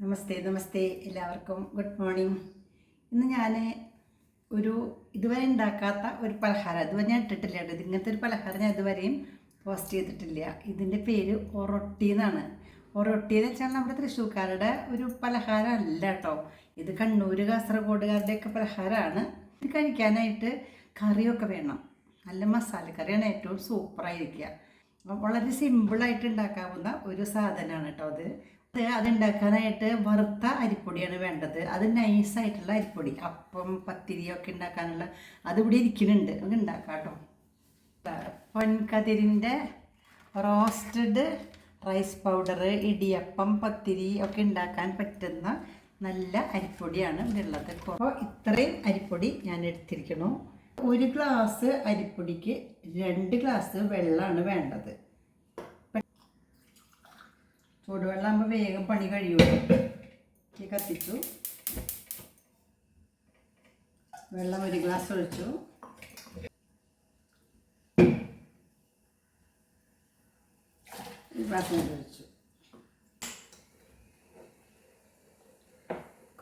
നമസ്തേ നമസ്തേ എല്ലാവർക്കും. Good morning. ഇന്ന് ഞാൻ ഒരു ഇതുവരെ ഉണ്ടാക്കാത്ത ഒരു പലഹാരം അതുവരെ ഞാൻ ഇട്ടിട്ടില്ല കേട്ടോ. ഇങ്ങനത്തെ ഒരു പലഹാരം ഞാൻ ഇതുവരെയും പോസ്റ്റ് ചെയ്തിട്ടില്ല. ഇതിന്റെ പേര് ഒറൊട്ടി എന്നാണ്. ഒറൊട്ടി എന്ന് വെച്ചാൽ നമ്മുടെ തൃശ്ശൂർക്കാരുടെ ഒരു പലഹാരം അല്ല കേട്ടോ. ഇത് കണ്ണൂർ കാസർഗോഡുകാരുടെയൊക്കെ പലഹാരമാണ്. ഇത് കഴിക്കാനായിട്ട് കറിയൊക്കെ വേണം. നല്ല മസാലക്കറിയാണ് ഏറ്റവും സൂപ്പറായിരിക്കുക വളരെ സിമ്പിളായിട്ട് ഉണ്ടാക്കാവുന്ന ഒരു സാധനമാണ് കേട്ടോ അത്. അതുണ്ടാക്കാനായിട്ട് വറുത്ത അരിപ്പൊടിയാണ് വേണ്ടത്. അത് നൈസായിട്ടുള്ള അരിപ്പൊടി. അപ്പം പത്തിരിയൊക്കെ ഉണ്ടാക്കാനുള്ള അതിവിടെ ഇരിക്കുന്നുണ്ട്. അത് ഉണ്ടാക്കാം കേട്ടോ പൊൻകതിരിന്റെ roasted rice powder idiyappam pathiri ഒക്കെ ഉണ്ടാക്കാൻ പറ്റുന്ന നല്ല അരിപ്പൊടിയാണ് ഇവിടെ ഉള്ളത് അപ്പോൾ ഇത്രയും അരിപ്പൊടി ഞാൻ എടുത്തിരിക്കണു ഒരു ഗ്ലാസ് അരിപ്പൊടിക്ക് രണ്ട് ഗ്ലാസ് വെള്ളമാണ് വേണ്ടത്. ചൂടുവെള്ളമാകുമ്പോൾ വേഗം പണി കഴിയുമല്ലോ ഈ കത്തിച്ചു. വെള്ളം ഒരു ഗ്ലാസ് ഒഴിച്ചു. ഒഴിച്ചു.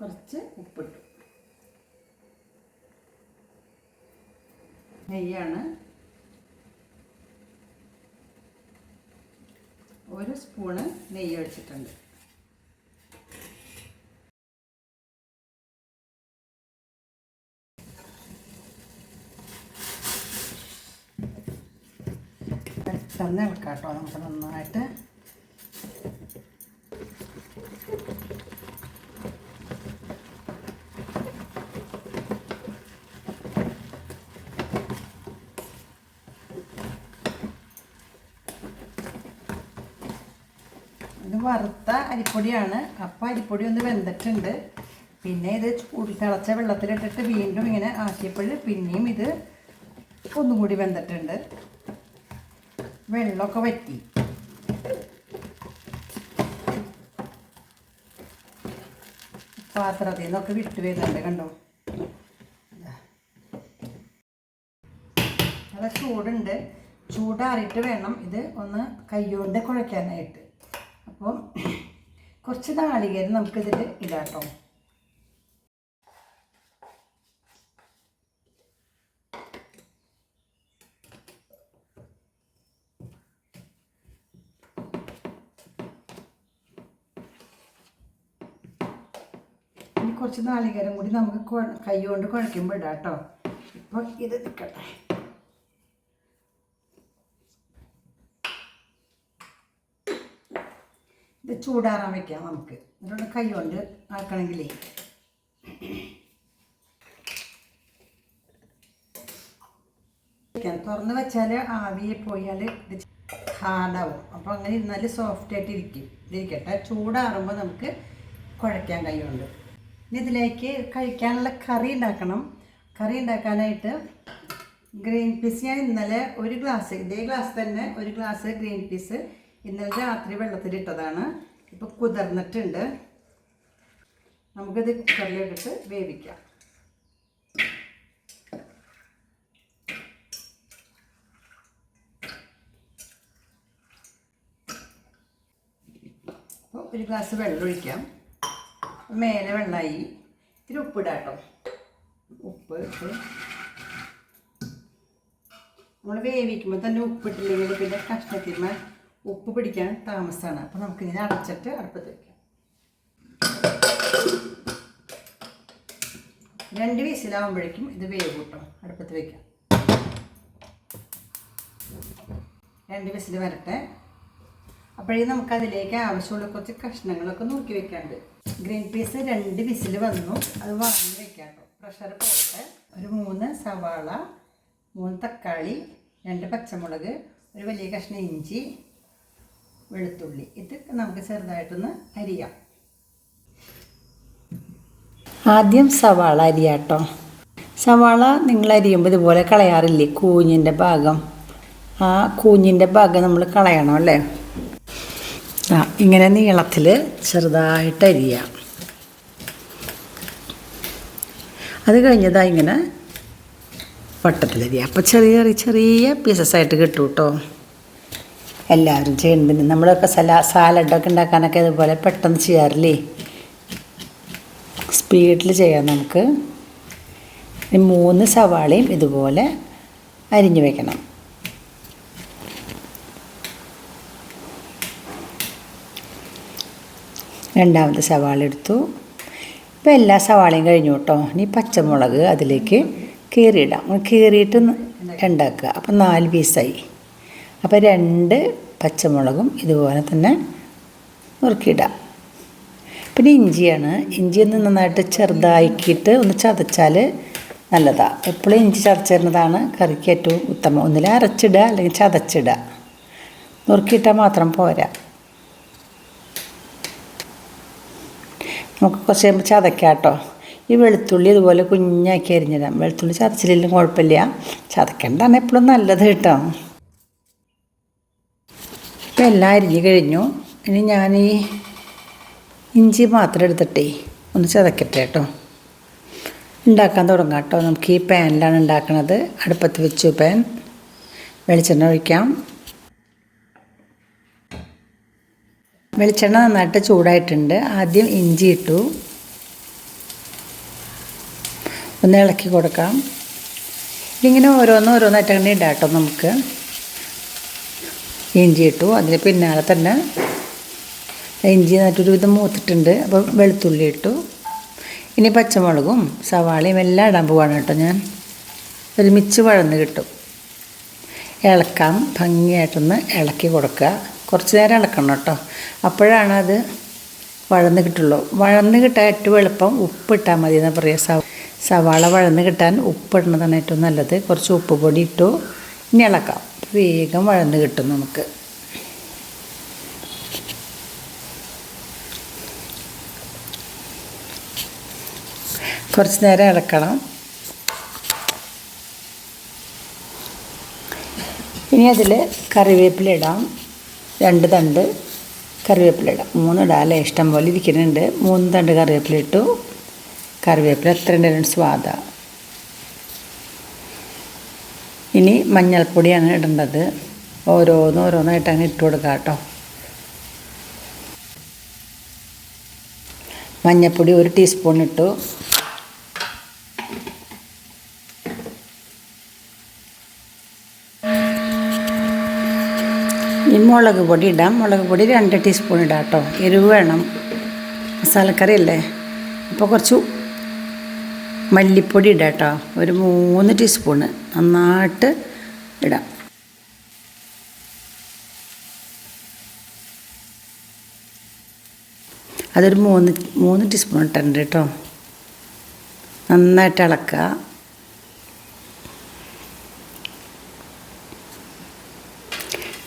കുറച്ച് ഉപ്പിട്ടു. നെയ്യാണ്. ഒരു സ്പൂണ് നെയ്യ് ഒഴിച്ചിട്ടുണ്ട് പെട്ടെന്ന് ഇളക്കാം കേട്ടോ നമുക്ക് നന്നായിട്ട് ഇത് വറുത്ത അരിപ്പൊടിയാണ്. അപ്പം അരിപ്പൊടി ഒന്ന് വെന്തിട്ടുണ്ട്. പിന്നെ ഇത് തിളച്ച വെള്ളത്തിലിട്ടിട്ട് വീണ്ടും ഇങ്ങനെ ആക്കിയപ്പോഴും പിന്നെയും ഇത് ഒന്നും കൂടി വെന്തിട്ടുണ്ട്. വെള്ളമൊക്കെ വറ്റി. പാത്രത്തിൽ നിന്നൊക്കെ വിട്ട് വരുന്നുണ്ട് കണ്ടോ? നല്ല ചൂടുണ്ട്. ചൂടാറിയിട്ട് വേണം ഇത് ഒന്ന് കൈകൊണ്ട് കുഴയ്ക്കാനായിട്ട്. അപ്പം കുറച്ച് നാളികേരം നമുക്കിതിൽ ഇടാം കേട്ടോ കുറച്ച് നാളികേരം കൂടി നമുക്ക് കൈ കൊണ്ട് കുഴക്കുമ്പോൾ ഇടാം കേട്ടോ ഇപ്പോൾ ഇത് നിൽക്കട്ടെ ഇത് ചൂടാറാൻ വെക്കാം നമുക്ക്. എന്നിട്ട് കൈ കൊണ്ട് ആക്കണമെങ്കിലേ. തുറന്ന് വെച്ചാൽ ആവിയെ പോയാൽ ഇത് ഹാർഡാവും. അപ്പോൾ അങ്ങനെ ഇരുന്നാൽ സോഫ്റ്റ് ആയിട്ട് ഇരിക്കും. ഇരിക്കട്ടെ ചൂടാറുമ്പോൾ നമുക്ക് കുഴയ്ക്കാൻ കൈ കൊണ്ട് ഇനി ഇതിലേക്ക് കഴിക്കാനുള്ള കറി ഉണ്ടാക്കണം. കറി ഉണ്ടാക്കാനായിട്ട് ഗ്രീൻ പീസ് ഞാൻ ഇന്നലെ ഒരു ഗ്ലാസ് ഇതേ ഗ്ലാസ് തന്നെ ഒരു ഗ്ലാസ് ഗ്രീൻ പീസ് ഇന്നലെ രാത്രി വെള്ളത്തിലിട്ടതാണ്. ഇപ്പോൾ കുതിർന്നിട്ടുണ്ട്. നമുക്കിത് കുക്കറിലിട്ടിട്ട് വേവിക്കാം. അപ്പോൾ ഒരു ഗ്ലാസ് വെള്ളം ഒഴിക്കാം. മേലെ വെള്ളമായി ഇത്തിരി ഉപ്പ് ഇടാട്ടോ ഉപ്പ് ഇട്ട്. നമ്മൾ വേവിക്കുമ്പോൾ തന്നെ ഉപ്പിട്ടില്ലെങ്കിൽ പിന്നെ കഷ്ണത്തിന്മേ ഉപ്പ് പിടിക്കാൻ താമസമാണ് അപ്പോൾ നമുക്കിങ്ങനെ അടച്ചിട്ട് അടുപ്പത്ത് വയ്ക്കാം രണ്ട് വീസിലാവുമ്പോഴേക്കും ഇത് വേവ് കൂട്ടും. അടുപ്പത്ത് വയ്ക്കാം രണ്ട് വിസിൽ വരട്ടെ. അപ്പോഴേ നമുക്കതിലേക്ക് ആവശ്യമുള്ള കുറച്ച് കഷ്ണങ്ങളൊക്കെ നോക്കി വെക്കാണ്ട് ഗ്രീൻ പീസ് രണ്ട് വിസിൽ വന്നു. അത് വാങ്ങി വെക്കാം പ്രഷർ പോകട്ടെ. ഒരു മൂന്ന് സവാള മൂന്ന് തക്കാളി രണ്ട് പച്ചമുളക് ഒരു വലിയ കഷ്ണം ഇഞ്ചി വെളുത്തുള്ളി. ഇത് നമുക്ക് ചെറുതായിട്ടൊന്ന് അരിയാം. ആദ്യം സവാള അരിയാട്ടോ. സവാള നിങ്ങൾ അരിയുമ്പോൾ ഇതുപോലെ കളയാറില്ലേ? കൂഞ്ഞിന്റെ ഭാഗം. ആ കൂഞ്ഞിന്റെ ഭാഗം നമ്മൾ കളയണം അല്ലേ? ആ ഇങ്ങനെ നീളത്തിൽ ചെറുതായിട്ട് അരിയാം. അത് കഴിഞ്ഞതാ ഇങ്ങനെ വട്ടത്തിലരിയാം. അപ്പോൾ ചെറിയ ചെറിയ പീസസ് ആയിട്ട് കിട്ടും കേട്ടോ എല്ലാവരും ചെയ്യുന്നുണ്ട്. നമ്മളൊക്കെ സലാ സാലഡൊക്കെ ഉണ്ടാക്കാനൊക്കെ ഇതുപോലെ പെട്ടെന്ന് ചെയ്യാറില്ലേ? സ്പീഡിൽ ചെയ്യാം നമുക്ക്. മൂന്ന് സവാളയും ഇതുപോലെ അരിഞ്ഞു വെക്കണം. രണ്ടാമത്തെ സവാള എടുത്തു. ഇപ്പോൾ എല്ലാ സവാളയും കഴിഞ്ഞു കേട്ടോ. ഇനി പച്ചമുളക് അതിലേക്ക് കീറിയിടാം. കീറിയിട്ട് ഉണ്ടാക്കുക. അപ്പം നാല് പീസായി അപ്പോൾ രണ്ട് പച്ചമുളകും ഇതുപോലെ തന്നെ നുറുക്കിയിടാം. പിന്നെ ഇഞ്ചിയാണ്. ഇഞ്ചി ഒന്ന് നന്നായിട്ട് ചെറുതാക്കിയിട്ട് ഒന്ന് ചതച്ചാൽ നല്ലതാണ് എപ്പോഴും ഇഞ്ചി ചതച്ചിരുന്നതാണ് കറിക്ക് ഏറ്റവും ഉത്തമം. ഒന്നിൽ അരച്ചിടുക അല്ലെങ്കിൽ ചതച്ചിടുക. നുറുക്കിയിട്ടാൽ മാത്രം പോരാ. നമുക്ക് കുറച്ച് കഴിയുമ്പോൾ ചതക്കാം കേട്ടോ. ഈ വെളുത്തുള്ളി ഇതുപോലെ കുഞ്ഞാക്കി അരിഞ്ഞിടാം. വെളുത്തുള്ളി ചതച്ചില്ലെങ്കിലും കുഴപ്പമില്ല. ചതക്കേണ്ടതാണ് എപ്പോഴും നല്ലത് കേട്ടോ. ഇപ്പം എല്ലാം അരിഞ്ഞ് കഴിഞ്ഞു. ഇനി ഞാൻ ഈ ഇഞ്ചി മാത്രം എടുത്തിട്ടേ ഒന്ന് ചതക്കട്ടെ കേട്ടോ. ഉണ്ടാക്കാൻ തുടങ്ങാം കേട്ടോ. നമുക്ക് ഈ പാനിലാണ് ഉണ്ടാക്കുന്നത് അടുപ്പത്ത് വെച്ചു പാൻ. വെളിച്ചെണ്ണ ഒഴിക്കാം. വെളിച്ചെണ്ണ നന്നായിട്ട് ചൂടായിട്ടുണ്ട്. ആദ്യം ഇഞ്ചി ഇട്ടു. ഒന്ന് ഇളക്കി കൊടുക്കാം. ഇതിങ്ങനെ ഓരോന്ന് ഓരോന്നായിട്ട് ഇടാം കേട്ടോ നമുക്ക്. ഇഞ്ചി ഇട്ടു അതിന് പിന്നാലെ തന്നെ ഇഞ്ചി നല്ലൊരു വിധം മൂത്തിട്ടുണ്ട്. അപ്പോൾ വെളുത്തുള്ളി ഇട്ടു ഇനി പച്ചമുളകും സവാളയും എല്ലാം ഇടാൻ പോവാണ് കേട്ടോ ഞാൻ. ഒരുമിച്ച് വഴന്ന് കിട്ടും. ഇളക്കാം ഭംഗിയായിട്ടൊന്ന് ഇളക്കി കൊടുക്കുക. കുറച്ച് നേരം ഇളക്കണം കേട്ടോ. അപ്പോഴാണ് അത് വഴന്ന് കിട്ടുള്ളൂ. വഴന്ന് കിട്ടാൻ ഏറ്റവും എളുപ്പം ഉപ്പിട്ടാൽ മതി എന്നാൽ പറയുക സവ സവാള വഴന്ന് കിട്ടാൻ ഉപ്പിടുന്നതാണ് ഏറ്റവും നല്ലത്. കുറച്ച് ഉപ്പ് പൊടി ഇട്ടു. ഇനി ഇളക്കാം. വേഗം വഴന്ന് കിട്ടും നമുക്ക്. കുറച്ച് നേരം ഇളക്കണം. ഇനി അതിൽ കറിവേപ്പില ഇടാം. രണ്ട് തണ്ട് കറിവേപ്പില ഇടാം. മൂന്ന് ഇടാം അല്ലേ? ഇഷ്ടം പോലെ ഇരിക്കുന്നുണ്ട്. മൂന്ന് തണ്ട് കറിവേപ്പില ഇട്ടു. കറിവേപ്പില എത്ര ഉണ്ടെങ്കിലും സ്വാദ ഇനി മഞ്ഞൾപ്പൊടിയാണ് ഇടേണ്ടത്. ഓരോന്ന് ഓരോന്നായിട്ട് അങ്ങനെ ഇട്ട് കൊടുക്കുക കേട്ടോ. മഞ്ഞൾപ്പൊടി ഒരു ടീസ്പൂൺ ഇട്ടു. ഇനി മുളക് പൊടി ഇടാം. മുളക് പൊടി രണ്ട് ടീസ്പൂൺ ഇടാം കേട്ടോ. എരിവ് വേണം. മസാലക്കറി അല്ലേ? അപ്പോൾ കുറച്ച് മല്ലിപ്പൊടി ഇടാം കേട്ടോ. ഒരു മൂന്ന് ടീസ്പൂണ് നന്നായിട്ട് ഇടാം. അതൊരു മൂന്ന് മൂന്ന് ടീസ്പൂൺ ഇട്ടിട്ടുണ്ട് കേട്ടോ. നന്നായിട്ട് ഇളക്കുക.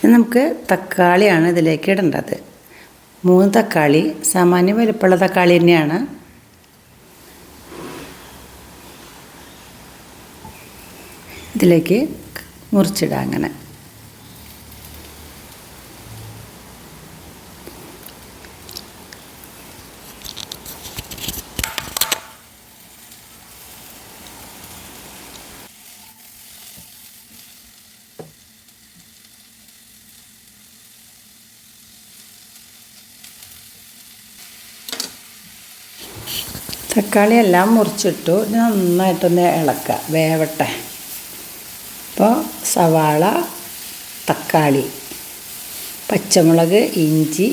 നമുക്ക് തക്കാളിയാണ് ഇതിലേക്ക് ഇടേണ്ടത്. മൂന്ന് തക്കാളി സാമാന്യം വലുപ്പമുള്ള തക്കാളി തന്നെയാണ്. ഇതിലേക്ക് മുറിച്ചിടാം അങ്ങനെ. തക്കാളി എല്ലാം മുറിച്ചിട്ടു. നന്നായിട്ടൊന്ന് ഇളക്കുക. വേവട്ടെ. സവാള തക്കാളി പച്ചമുളക് ഇഞ്ചി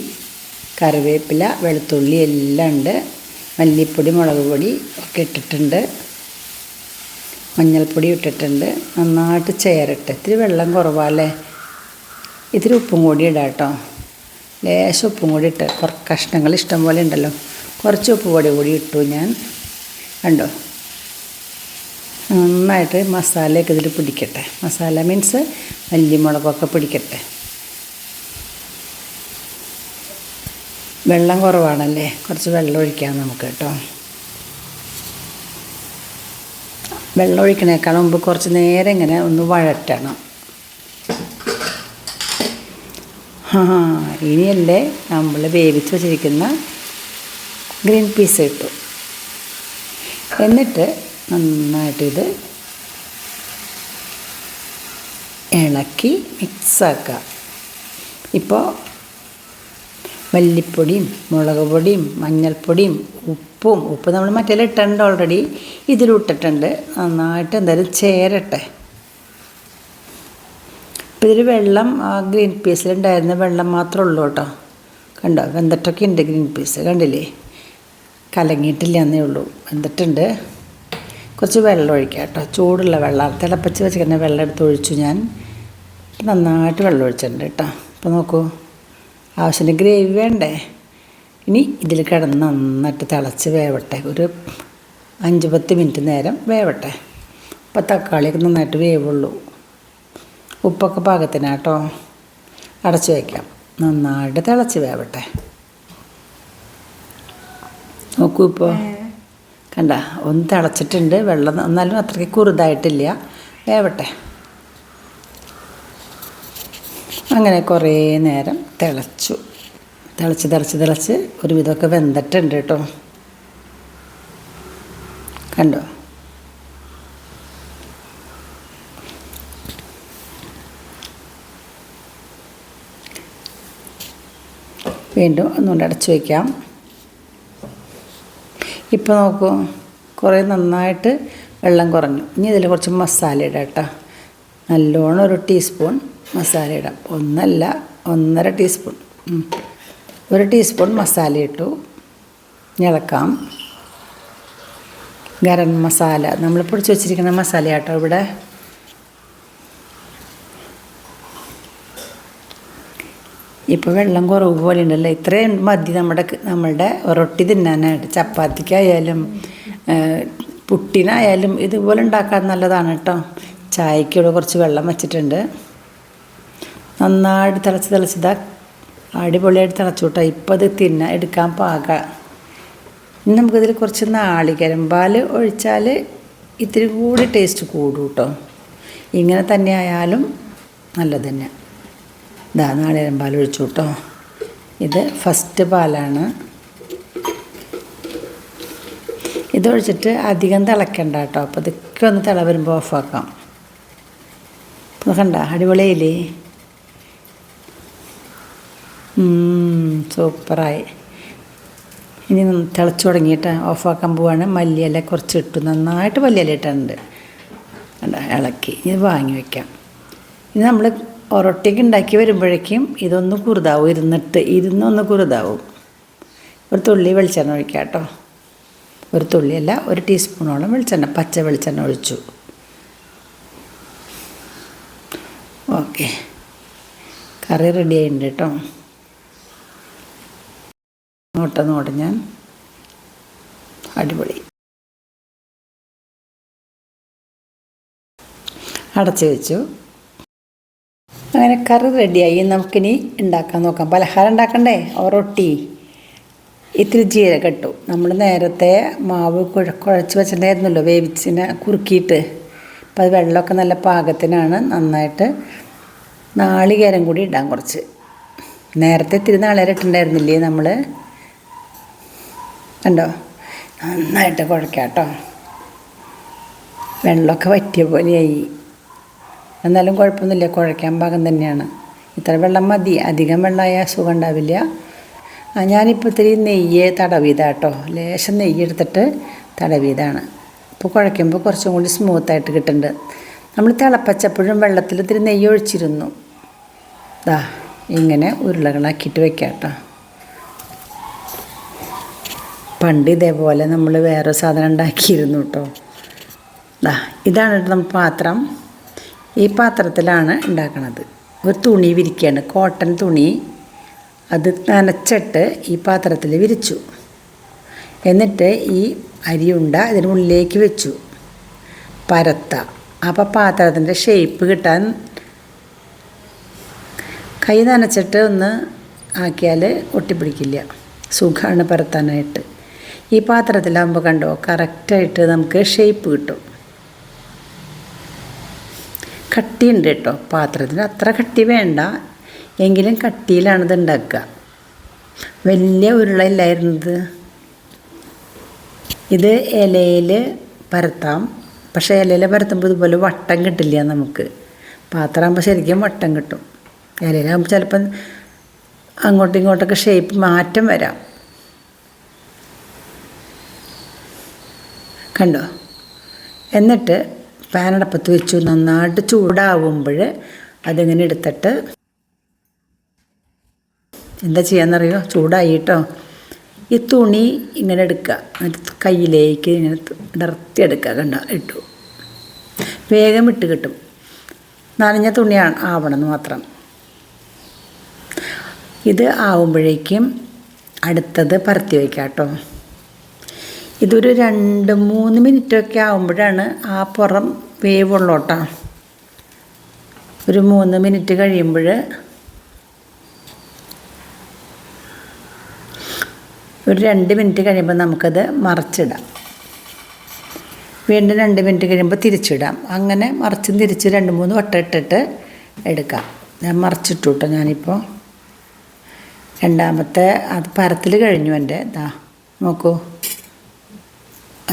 കറിവേപ്പില വെളുത്തുള്ളി എല്ലാം ഉണ്ട്. മല്ലിപ്പൊടി മുളക് പൊടി ഒക്കെ ഇട്ടിട്ടുണ്ട്. മഞ്ഞൾപ്പൊടി ഇട്ടിട്ടുണ്ട്. നന്നായിട്ട് ചേരട്ടെ. ഇത്തിരി വെള്ളം കുറവല്ലേ ഇത്തിരി ഉപ്പും കൂടി ഇടാം കേട്ടോ. ലേശം ഉപ്പും കൂടി ഇട്ട്. കുറച്ച് കഷ്ണങ്ങൾ ഇഷ്ടം പോലെ ഉണ്ടല്ലോ. കുറച്ച് ഉപ്പ് പൊടി കൂടി ഇട്ടു ഞാൻ. കണ്ടോ? നന്നായിട്ട് മസാലയൊക്കെ ഇതിൽ പിടിക്കട്ടെ. മസാല മീൻസ് മല്ലിമുളകൊക്കെ പിടിക്കട്ടെ. വെള്ളം കുറവാണല്ലേ? കുറച്ച് വെള്ളം ഒഴിക്കാം നമുക്ക് കേട്ടോ. വെള്ളം ഒഴിക്കണേക്കാൾ മുമ്പ് കുറച്ച് നേരം ഇങ്ങനെ ഒന്ന് വഴറ്റണം. ആ ഇനിയല്ലേ നമ്മൾ വേവിച്ച് വെച്ചിരിക്കുന്ന ഗ്രീൻ പീസ് ഇട്ടു. എന്നിട്ട് നന്നായിട്ട് ഇത് ഇളക്കി മിക്സാക്കുക ഇപ്പോൾ മല്ലിപ്പൊടിയും മുളക് പൊടിയും മഞ്ഞൾപ്പൊടിയും ഉപ്പും ഉപ്പ് നമ്മൾ മറ്റേ ഇട്ടിട്ടുണ്ട് ഓൾറെഡി ഇതിലിട്ടിട്ടുണ്ട്. നന്നായിട്ട് എന്തായാലും ചേരട്ടെ. ഇപ്പോൾ ഇതിൽ വെള്ളം ഗ്രീൻ പീസിലുണ്ടായിരുന്ന വെള്ളം മാത്രമേ ഉള്ളൂ കേട്ടോ. കണ്ടോ? വെന്തിട്ടൊക്കെ ഉണ്ട് ഗ്രീൻ പീസ്. കണ്ടില്ലേ? കലങ്ങിയിട്ടില്ല എന്നേ ഉള്ളൂ. വെന്തിട്ടുണ്ട്. കുറച്ച് വെള്ളം ഒഴിക്കാം കേട്ടോ. ചൂടുള്ള വെള്ളം. തിളപ്പിച്ച് വെച്ചിരിക്കുന്ന വെള്ളം എടുത്ത് ഒഴിച്ചു ഞാൻ. നന്നായിട്ട് വെള്ളം ഒഴിച്ചിട്ടുണ്ട് കേട്ടോ. അപ്പോൾ നോക്കൂ. ആവശ്യത്തിന് ഗ്രേവി വേണ്ടേ? ഇനി ഇതിൽ കിടന്ന് നന്നായിട്ട് തിളച്ച് വേവട്ടെ. ഒരു അഞ്ച് പത്ത് മിനിറ്റ് നേരം വേവട്ടെ. അപ്പോൾ തക്കാളിയൊക്കെ നന്നായിട്ട് വേവുള്ളൂ. ഉപ്പൊക്കെ പാകത്തിനാട്ടോ അടച്ചു വയ്ക്കാം നന്നായിട്ട് തിളച്ച് വേവട്ടെ. നോക്കൂ ഇപ്പോൾ കണ്ട ഒന്ന് തിളച്ചിട്ടുണ്ട്. വെള്ളം എന്നാലും അത്രയ്ക്ക് കുറുതായിട്ടില്ല. വേവട്ടെ. അങ്ങനെ കുറേ നേരം തിളച്ചു. തിളച്ച് തിളച്ച് തിളച്ച് ഒരുവിധമൊക്കെ വെന്തിട്ടുണ്ട് കേട്ടോ. കണ്ടോ? വീണ്ടും ഒന്നുകൊണ്ട് അടച്ചു വയ്ക്കാം. ഇപ്പോൾ നോക്കൂ കുറേ നന്നായിട്ട് വെള്ളം കുറഞ്ഞു. ഇനി ഇതിൽ കുറച്ച് മസാല ഇടാം കേട്ടോ. നല്ലോണം ഒരു ടീസ്പൂൺ മസാല ഇടാം. ഒന്നല്ല ഒന്നര ടീസ്പൂൺ. ഒരു ടീസ്പൂൺ മസാല ഇട്ടു. ഇളക്കാം. ഗരം മസാല. നമ്മൾ പൊടിച്ച് വെച്ചിരിക്കുന്ന മസാല കേട്ടോ ഇവിടെ. ഇപ്പോൾ വെള്ളം കുറവ് പോലെ ഉണ്ടല്ലോ ഇത്രയും മതി നമ്മുടെ നമ്മളുടെ റൊട്ടി തിന്നാനായിട്ട്. ചപ്പാത്തിക്കായാലും പുട്ടിനായാലും ഇതുപോലെ ഉണ്ടാക്കാൻ നല്ലതാണ് കേട്ടോ. ചായക്കുള്ള കുറച്ച് വെള്ളം വെച്ചിട്ടുണ്ട്. നന്നായിട്ട് തിളച്ച് തിളച്ചതാ അടിപൊളിയായിട്ട് തിളച്ചു കേട്ടോ. ഇപ്പോൾ അത് തിന്ന എടുക്കാൻ പാക. ഇനി നമുക്കിതിൽ കുറച്ച് നാളികരം പാൽ ഒഴിച്ചാൽ ഇത്തിരി കൂടി ടേസ്റ്റ് കൂടും കേട്ടോ. ഇങ്ങനെ തന്നെ ആയാലും നല്ലത് ഇതാ നാളികേരം പാൽ ഒഴിച്ചു കേട്ടോ ഇത് ഫസ്റ്റ് പാലാണ്. ഇതൊഴിച്ചിട്ട് അധികം തിളക്കണ്ട കേട്ടോ. അപ്പോൾ ഇതൊക്കെ ഒന്ന് തിള വരുമ്പോൾ ഓഫാക്കാം നോക്കണ്ട കണ്ട അടിപൊളിയില്ലേ സൂപ്പറായി. ഇനി തിളച്ചു തുടങ്ങിയിട്ട് ഓഫാക്കാൻ പോവാണ്. മല്ലിയില കുറച്ച് ഇട്ടു. നന്നായിട്ട് മല്ലിയില ഇട്ടിട്ടുണ്ട്. കണ്ട ഇളക്കി. ഇത് വാങ്ങി വയ്ക്കാം ഇത് നമ്മൾ ഒരൊട്ടിക്ക് ഉണ്ടാക്കി വരുമ്പോഴേക്കും ഇതൊന്ന് കുറുതാവും ഇരുന്നിട്ട് ഇരുന്നൊന്ന് കുറുതാവും. ഒരു തുള്ളി വെളിച്ചെണ്ണ ഒഴിക്കാം കേട്ടോ. ഒരു തുള്ളിയല്ല ഒരു ടീസ്പൂണോളം വെളിച്ചെണ്ണ പച്ച വെളിച്ചെണ്ണ ഒഴിച്ചു. ഓക്കെ. കറി റെഡി ആയിട്ടുണ്ട് കേട്ടോ. നോട്ട നോട്ട ഞാൻ അടിപൊളി. അടച്ചു വെച്ചു. അങ്ങനെ കറി റെഡിയായി. നമുക്കിനി ഉണ്ടാക്കാൻ നോക്കാം. പലഹാരം ഉണ്ടാക്കണ്ടേ? റൊട്ടി. ഇത്തിരി ജീരകം ഇട്ടു. നമ്മൾ നേരത്തെ മാവ് കുഴ കുഴച്ച് വെച്ചിട്ടുണ്ടായിരുന്നല്ലോ വേവിച്ചിനെ കുറുക്കിയിട്ട്. അപ്പം അത് വെള്ളമൊക്കെ നല്ല പാകത്തിനാണ് നന്നായിട്ട് നാളികേരം കൂടി ഇടാൻ കുറച്ച്. നേരത്തെ ഇത്തിരി നാളികേരം ഇട്ടിട്ടുണ്ടായിരുന്നില്ലേ നമ്മൾ കണ്ടോ? നന്നായിട്ട് കുഴക്കാം കേട്ടോ. വെള്ളമൊക്കെ വറ്റിയ പോലെയായി. എന്നാലും കുഴപ്പമൊന്നുമില്ല. കുഴയ്ക്കാൻ പാകം തന്നെയാണ്. ഇത്ര വെള്ളം മതി. അധികം വെള്ളമായാൽ അസുഖം ഉണ്ടാവില്ല. ഞാനിപ്പോൾ ഇത്തിരി നെയ്യ് തടവിയതാ കേട്ടോ ലേശം നെയ്യ് എടുത്തിട്ട് തടവിയതാണ് ഇപ്പോൾ കുഴയ്ക്കുമ്പോൾ കുറച്ചും കൂടി സ്മൂത്തായിട്ട് കിട്ടുന്നുണ്ട് നമ്മൾ തിളപ്പച്ചപ്പോഴും വെള്ളത്തിൽ ഇത്തിരി നെയ്യ് ഒഴിച്ചിരുന്നു. ദാ ഇങ്ങനെ ഉരുളകളാക്കിയിട്ട് വെക്കാം കേട്ടോ പണ്ട് ഇതേപോലെ നമ്മൾ വേറെ സാധനം ഉണ്ടാക്കിയിരുന്നു കേട്ടോ. ദാ ഇതാണ് കേട്ടോ നമ്മൾ പാത്രം. ഈ പാത്രത്തിലാണ് ഉണ്ടാക്കുന്നത് ഒരു തുണി വിരിക്കുകയാണ് കോട്ടൺ തുണി. അത് നനച്ചിട്ട് ഈ പാത്രത്തിൽ വിരിച്ചു. എന്നിട്ട് ഈ അരിയുണ്ട ഇതിനുള്ളിലേക്ക് വെച്ചു. പരത്ത. അപ്പോൾ പാത്രത്തിന്റെ ഷേപ്പ് കിട്ടാൻ കൈ നനച്ചിട്ട് ഒന്ന് ആക്കിയാൽ ഒട്ടിപ്പിടിക്കില്ല. സുഖമാണ് പരത്താനായിട്ട്. ഈ പാത്രത്തിലാകുമ്പോൾ കണ്ടോ? കറക്റ്റായിട്ട് നമുക്ക് ഷേപ്പ് കിട്ടും. കട്ടിയുണ്ട് കേട്ടോ. പാത്രത്തിന് അത്ര കട്ടി വേണ്ട. എങ്കിലും കട്ടിയിലാണ് ഇത് ഉണ്ടാക്കുക. വലിയ ഉരുളയില്ലായിരുന്നത്. ഇത് ഇലയിൽ പരത്താം. പക്ഷേ ഇലയിൽ പരത്തുമ്പോൾ ഇതുപോലെ വട്ടം കിട്ടില്ല നമുക്ക്. പാത്രമാകുമ്പോൾ ശരിക്കും വട്ടം കിട്ടും. ഇലയിലാകുമ്പോൾ ചിലപ്പം അങ്ങോട്ടും ഇങ്ങോട്ടൊക്കെ ഷേപ്പ് മാറ്റം വരാം. കണ്ടോ? എന്നിട്ട് പാനടപ്പത്ത് വെച്ചു നന്നായിട്ട് ചൂടാവുമ്പോൾ അതിങ്ങനെ എടുത്തിട്ട്? എന്താ ചെയ്യാന്നറിയോ? ചൂടായി കേട്ടോ. ഈ തുണി ഇങ്ങനെ എടുക്കുക. എന്നിട്ട് കയ്യിലേക്ക് ഇങ്ങനെ ഇടർത്തി എടുക്കുക കണ്ടോ? ഇട്ടു. വേഗം ഇട്ട് കിട്ടും. നനഞ്ഞ തുണിയാണ് ആവണമെന്ന് മാത്രം. ഇത് ആവുമ്പോഴേക്കും അടുത്തത് പരത്തി വയ്ക്കാം കേട്ടോ. ഇതൊരു രണ്ട് മൂന്ന് മിനിറ്റൊക്കെ ആകുമ്പോഴാണ് ആ പുറം വേവുള്ളൂ കേട്ടോ ഒരു മൂന്ന് മിനിറ്റ് കഴിയുമ്പോൾ ഒരു രണ്ട് മിനിറ്റ് കഴിയുമ്പോൾ നമുക്കത് മറിച്ചിടാം. വീണ്ടും രണ്ട് മിനിറ്റ് കഴിയുമ്പോൾ തിരിച്ചിടാം. അങ്ങനെ മറിച്ചും തിരിച്ച് രണ്ട് മൂന്ന് വട്ടം ഇട്ടിട്ട് എടുക്കാം. ഞാൻ മറിച്ചിട്ടു കേട്ടോ ഞാനിപ്പോൾ രണ്ടാമത്തെ അത് പരത്തിൽ കഴിഞ്ഞു എന്റെ. ഇതാ നോക്കൂ.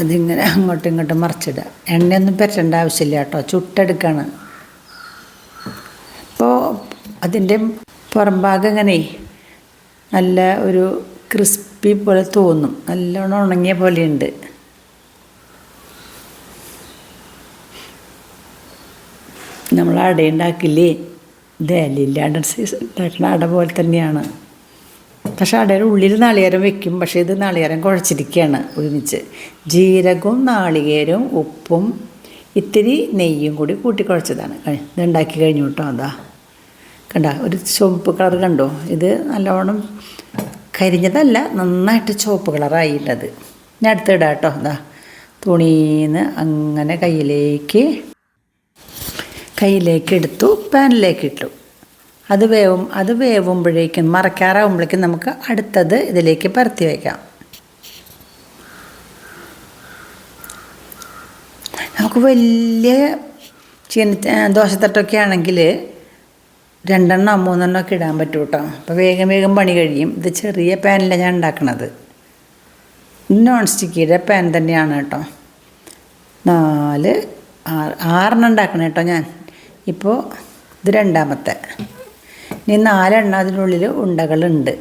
അതിങ്ങനെ അങ്ങോട്ടും ഇങ്ങോട്ടും മറിച്ചിടുക. എണ്ണയൊന്നും പറ്റേണ്ട ആവശ്യമില്ല കേട്ടോ. ചുട്ടെടുക്കാണ്. അപ്പോൾ അതിന്റെ പുറം ഭാഗം ഇങ്ങനെ നല്ല ഒരു ക്രിസ്പി പോലെ തോന്നും. നല്ലോണം ഉണങ്ങിയ പോലെയുണ്ട്. നമ്മൾ അട ഉണ്ടാക്കില്ലേ ഇതേലില്ലാണ്ട് ഉണ്ടാക്കുന്ന അട പോലെ തന്നെയാണ്. പക്ഷെ അടയുടെ ഉള്ളിൽ നാളികേരം വെക്കും പക്ഷേ ഇത് നാളികേരം കുഴച്ചിരിക്കുകയാണ് ഒരുമിച്ച്. ജീരകവും നാളികേരവും ഉപ്പും ഇത്തിരി നെയ്യും കൂടി കൂട്ടി കുഴച്ചതാണ്. ഇത് ഉണ്ടാക്കി കഴിഞ്ഞു കേട്ടോ അതാ. കണ്ട ഒരു ചുവപ്പ് കളർ കണ്ടോ? ഇത് നല്ലോണം കരിഞ്ഞതല്ല നന്നായിട്ട് ചുവപ്പ് കളറായിട്ടത്. ഞാൻ അടുത്തിടാം കേട്ടോ അതാ തുണീന്ന് അങ്ങനെ കയ്യിലേക്ക് കയ്യിലേക്ക് എടുത്തു പാനിലേക്ക് ഇട്ടു. അത് വേവും അത് വേവുമ്പോഴേക്കും മറക്കാറാവുമ്പോഴേക്കും നമുക്ക് അടുത്തത് ഇതിലേക്ക് പരത്തി വയ്ക്കാം. നമുക്ക് വലിയ ചീന ദോശത്തട്ടൊക്കെ ആണെങ്കിൽ രണ്ടെണ്ണം മൂന്നെണ്ണോ ഒക്കെ ഇടാൻ പറ്റും കേട്ടോ അപ്പോൾ വേഗം വേഗം പണി കഴിയും. ഇത് ചെറിയ പാനിലാണ് ഞാൻ ഉണ്ടാക്കണത്. നോൺ സ്റ്റിക്കിയുടെ പാൻ തന്നെയാണ് കേട്ടോ നാല് ആറ് ആറെണ്ണം ഉണ്ടാക്കണം കേട്ടോ ഞാൻ. ഇപ്പോൾ ഇത് രണ്ടാമത്തെ. ഇനി നാലെണ്ണം അതിനുള്ളിൽ ഉണ്ടകളുണ്ട്.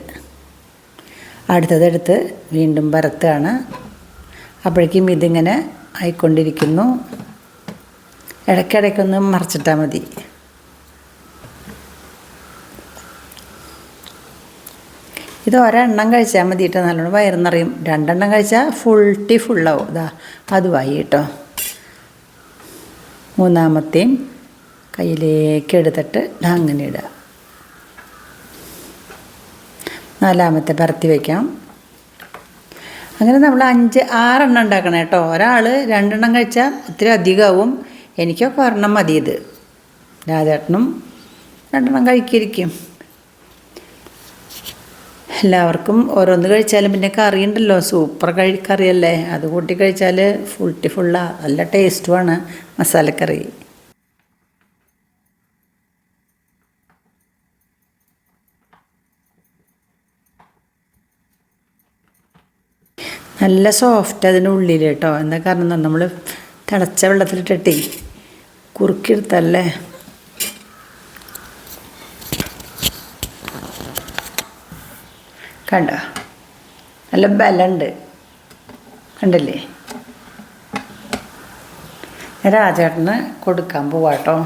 അടുത്തതെടുത്ത് വീണ്ടും പരത്തുകയാണ് അപ്പോഴേക്കും ഇതിങ്ങനെ ആയിക്കൊണ്ടിരിക്കുന്നു. ഇടയ്ക്കിടയ്ക്കൊന്ന് മറിച്ചിട്ടാൽ മതി. ഇത് ഒരെണ്ണം കഴിച്ചാൽ മതി കേട്ടോ നല്ലോണം വയറുന്നറിയും രണ്ടെണ്ണം കഴിച്ചാൽ ഫുൾ ടി ഫുള്ളാവും. ഇതാ അതുമായി കേട്ടോ മൂന്നാമത്തെയും കയ്യിലേക്ക് എടുത്തിട്ട് അങ്ങനെ ഇടുക നാലാമത്തെ പരത്തി വയ്ക്കാം അങ്ങനെ നമ്മൾ അഞ്ച് ആറെണ്ണം ഉണ്ടാക്കണം കേട്ടോ. ഒരാൾ രണ്ടെണ്ണം കഴിച്ചാൽ ഒത്തിരി അധികമാവും. എനിക്കൊക്കെ ഒരെണ്ണം മതി ഇത്. രാജേട്ടനും രണ്ടെണ്ണം കഴിക്കിരിക്കും. എല്ലാവർക്കും ഓരോന്ന് കഴിച്ചാലും പിന്നെ കറി ഉണ്ടല്ലോ. സൂപ്പർ കഴിക്കറിയല്ലേ അത് കൂട്ടി കഴിച്ചാൽ ഫുൾട്ടി ഫുള്ളാണ് നല്ല ടേസ്റ്റുമാണ് മസാലക്കറി. നല്ല സോഫ്റ്റ് അതിന്റെ ഉള്ളിൽ കേട്ടോ. എന്താ കാരണം നമ്മൾ തിളച്ച വെള്ളത്തിലിട്ടിട്ടേ കുറുക്കിയെടുത്തല്ലേ? കണ്ട? നല്ല ബലമുണ്ട്. കണ്ടില്ലേ? രാജേട്ടന് കൊടുക്കാൻ പോവാട്ടോ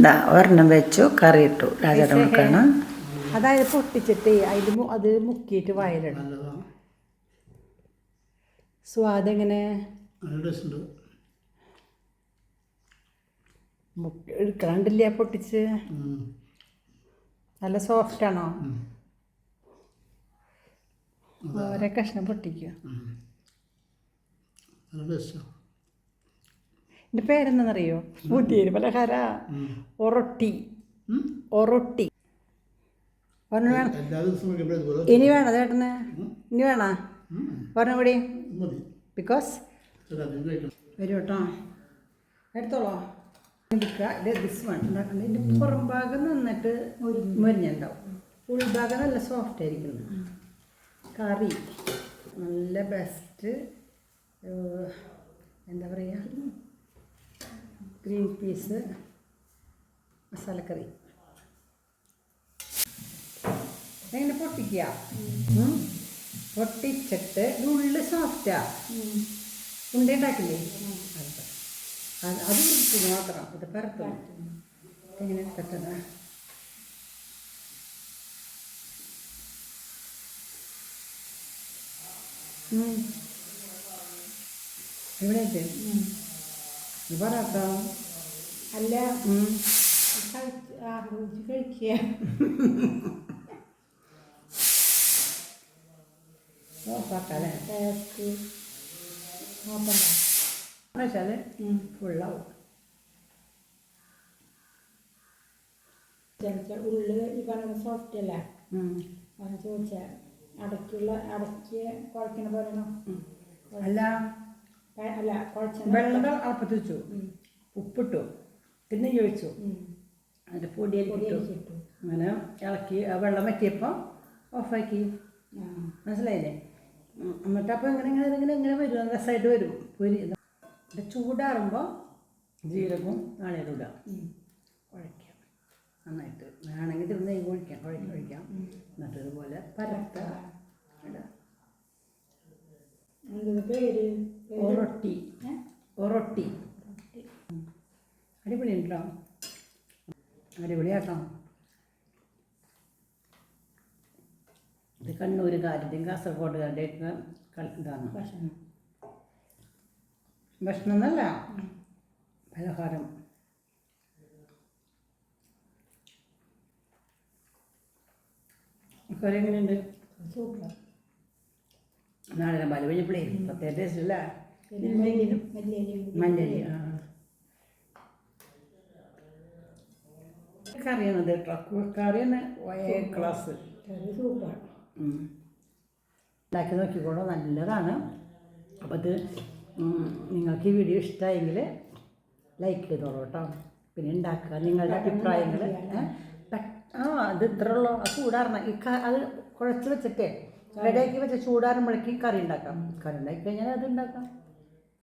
ഇതാ ഒരെണ്ണം വെച്ചു കറി ഇട്ടു. രാജേട്ടൻ കൊടുക്കാണ്. അതായത് പൊട്ടിച്ചിട്ട് അതിൽ അത് മുക്കിയിട്ട് വയലിടണം സ്വാദ് എങ്ങനെ എടുക്കാണ്ടില്ല പൊട്ടിച്ച്? നല്ല സോഫ്റ്റ് ആണോ? ഓരോ കഷ്ണം പൊട്ടിക്കുക എന്റെ പേരെന്താണെന്നറിയോ പുതിയൊരു പലഹാര. ഒറൊട്ടി. ഒറൊട്ടി. ഒരെണ്ണം വേണം. എല്ലാ ദിവസവും കഴിക്കുമ്പോഴേ ഇതുപോലെ ഇനി വേണോ ചേട്ടന്? ഇനി വേണോ. ഒരെണ്ണം കൂടി. മതി. ബിക്കോസ് ചേട്ടാ അധികം കഴിക്കണം. വരും കേട്ടോ. എടുത്തോളോ. എടുക്കുക. ഇത് ദിസ് ഉണ്ടാക്കുന്നത് ഇതിന്റെ പുറം ഭാഗം നിന്നിട്ട് മുരിഞ്ഞുണ്ടാവും ഉൾഭാഗം നല്ല സോഫ്റ്റ് ആയിരിക്കുന്നു. കറി. നല്ല ബെസ്റ്റ് എന്താ പറയുക ഗ്രീൻ പീസ് മസാലക്കറി. എങ്ങനെ പൊട്ടിക്കുക? പൊട്ടിച്ചിട്ട് ഉള്ളിൽ സോഫ്റ്റാ ഉണ്ട ഉണ്ടാക്കില്ലേ? അത്. അത് വൃത്തി മാത്രം. ഇത് പരത്തും. എങ്ങനെ പറ്റുന്ന ഇവിടെ ഇത്? അല്ല. കഴിക്കുക. ഓഫാക്കാല്ലേ ടേസ്റ്റ് നോക്കണ്ട എന്നുവെച്ചാൽ ഫുള്ളാവും. ഉള്ളു ഈ പറയുന്ന സോഫ്റ്റ് അല്ലേ. അത് ചോദിച്ചാൽ അടയ്ക്കുള്ള അടയ്ക്ക് കുഴക്കണ പറയണോ അല്ല. അല്ല കുഴച്ച വെള്ളം അളപ്പത്ത് വെച്ചു. ഉപ്പിട്ടു. പിന്നെ ഒഴിച്ചു. അതിന്റെ പൊടിയിൽ ഇട്ടു. അങ്ങനെ ഇളക്കി ആ വെള്ളം വറ്റിയപ്പോൾ ഓഫാക്കി മനസ്സിലായില്ലേ. എന്നിട്ട് അപ്പോൾ ഇങ്ങനെ ഇങ്ങനെ ഇങ്ങനെ ഇങ്ങനെ വരും. രസമായിട്ട് വരും. പൊരി ചൂടാറുമ്പോൾ ജീരകവും നാളികേരം ഇടുക കുഴക്കാം നന്നായിട്ട്. വേണമെങ്കിൽ തിരുന്ന് നെയ്യ് കുഴിക്കാം കുഴയ്ക്ക് കുഴിക്കാം എന്നിട്ട് ഇതുപോലെ പരത്ത? ഒറൊട്ടി. ഒറൊട്ടി. അടിപൊളി ഉണ്ടോ അടിപൊളിയാക്കാം. ഇത് കണ്ണൂരുകാരുടെയും കാസർഗോഡുകാരുടെയൊക്കെ ഇതാണ്. ഭക്ഷണം. ഭക്ഷണം എന്നല്ല പലഹാരം. കറി എങ്ങനെയുണ്ട്? സൂപ്പർ. നാളെ പാൽ കഴിഞ്ഞപ്പോഴേ പ്രത്യേക ടേസ്റ്റ് അല്ല? മല്ലിയിലും മഞ്ഞരി ആ കറിയുന്നത് കേട്ടോ കറിയാണ് ക്ലാസ് സൂപ്പർ. ഉണ്ടാക്കി നോക്കിക്കോളൂ നല്ലതാണ്. അപ്പോൾ ഇത് നിങ്ങൾക്ക് ഈ വീഡിയോ ഇഷ്ടമായെങ്കിൽ ലൈക്ക് ചെയ്തോളൂ കേട്ടോ. പിന്നെ ഉണ്ടാക്കുക നിങ്ങളുടെ അഭിപ്രായങ്ങൾ ആ അത് ഇത്ര ഉള്ളൂ. അത് ചൂടാറണം. ഈ അത് കുഴച്ച് വെച്ചിട്ടേ റെഡിയാക്കി വെച്ച ചൂടാറുമ്പോഴേക്ക് കറി ഉണ്ടാക്കാം കറി ഉണ്ടാക്കി കഴിഞ്ഞാൽ അത് ഉണ്ടാക്കാം